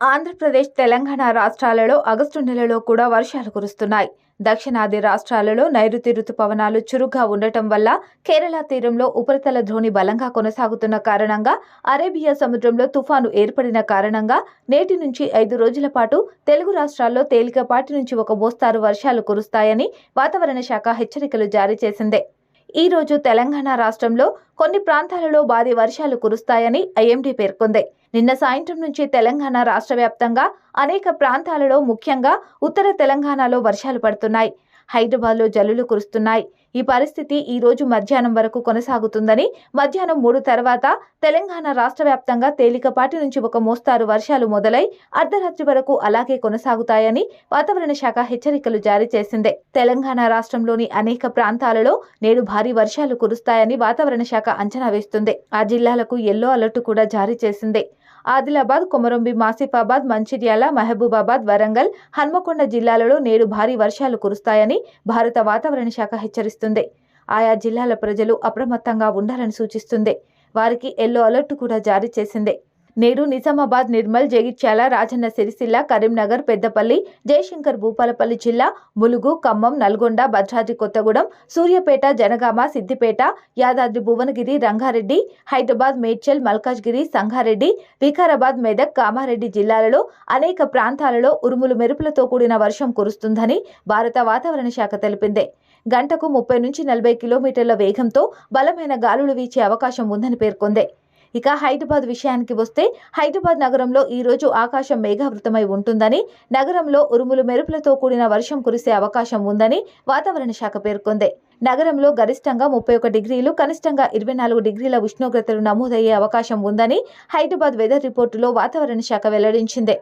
ఆంధ్రప్రదేశ్ తెలంగాణ రాష్ట్రాలలో ఆగస్టు నెలలో కూడా వర్షాలు కురుస్తున్నాయి. దక్షిణాది రాష్ట్రాలలో నైరుతి రుతుపవనాలు చురుగ్గా ఉండటం వల్ల కేరళ తీరంలో ఉపరితల ద్రోణి బలంగా కొనసాగుతున్న కారణంగా అరేబియా సముద్రంలో తుఫాను ఏర్పడిన కారణంగా నేటి నుంచి ఐదు రోజుల పాటు తెలుగు రాష్ట్రాల్లో తేలికపాటి నుంచి ఒక మోస్తారు వర్షాలు కురుస్తాయని వాతావరణ శాఖ హెచ్చరికలు జారీ చేసింది. ఈ రోజు తెలంగాణ రాష్ట్రంలో కొన్ని ప్రాంతాలలో భారీ వర్షాలు కురుస్తాయని ఐఎండీ పేర్కొంది. నిన్న సాయంత్రం నుంచి తెలంగాణ రాష్ట్ర వ్యాప్తంగా అనేక ప్రాంతాలలో ముఖ్యంగా ఉత్తర తెలంగాణలో వర్షాలు పడుతున్నాయి. హైదరాబాద్లో జల్లులు కురుస్తున్నాయి. ఈ పరిస్థితి ఈ రోజు మధ్యాహ్నం వరకు కొనసాగుతుందని మధ్యాహ్నం మూడు తర్వాత తెలంగాణ రాష్ట్ర వ్యాప్తంగా తేలికపాటి నుంచి ఒక మోస్తారు వర్షాలు మొదలై అర్ధరాత్రి వరకు అలాగే కొనసాగుతాయని వాతావరణ శాఖ హెచ్చరికలు జారీ చేసింది. తెలంగాణ రాష్ట్రంలోని అనేక ప్రాంతాలలో నేడు భారీ వర్షాలు కురుస్తాయని వాతావరణ శాఖ అంచనా వేస్తుంది. ఆ జిల్లాలకు ఎల్లో అలర్ట్ కూడా జారీ చేసింది. ఆదిలాబాద్ కొమరంబి మాసిఫాబాద్ మంచిర్యాల మహబూబాబాద్ వరంగల్ హన్మకొండ జిల్లాలలో నేడు భారీ వర్షాలు కురుస్తాయని భారత వాతావరణ శాఖ హెచ్చరిస్తుంది. ఆయా జిల్లాల ప్రజలు అప్రమత్తంగా ఉండాలని సూచిస్తుంది. వారికి ఎల్లో అలర్ట్ కూడా జారీ చేసింది. నేడు నిజామాబాద్ నిర్మల్ జగిత్యాల రాజన్న సిరిసిల్ల కరీంనగర్ పెద్దపల్లి జయశంకర్ భూపాలపల్లి జిల్లా ములుగు ఖమ్మం నల్గొండ భద్రాద్రి కొత్తగూడెం సూర్యాపేట జనగామ సిద్దిపేట యాదాద్రి భువనగిరి రంగారెడ్డి హైదరాబాద్ మేడ్చల్ మల్కాజ్గిరి సంగారెడ్డి వికారాబాద్ మెదక్ కామారెడ్డి జిల్లాలలో అనేక ప్రాంతాలలో ఉరుములు మెరుపులతో కూడిన వర్షం కురుస్తుందని భారత వాతావరణ శాఖ తెలిపింది. గంటకు ముప్పై నుంచి నలభై కిలోమీటర్ల వేగంతో బలమైన గాలులు వీచే అవకాశం ఉందని పేర్కొంది. ఇక హైదరాబాద్ విషయానికి వస్తే హైదరాబాద్ నగరంలో ఈ రోజు ఆకాశం మేఘావృతమై ఉంటుందని నగరంలో ఉరుములు మెరుపులతో కూడిన వర్షం కురిసే అవకాశం ఉందని వాతావరణ శాఖ పేర్కొంది. నగరంలో గరిష్టంగా ముప్పై ఒక డిగ్రీలు కనిష్టంగా ఇరవై నాలుగు డిగ్రీల ఉష్ణోగ్రతలు నమోదయ్యే అవకాశం ఉందని హైదరాబాద్ వెదర్ రిపోర్టులో వాతావరణ శాఖ వెల్లడించింది.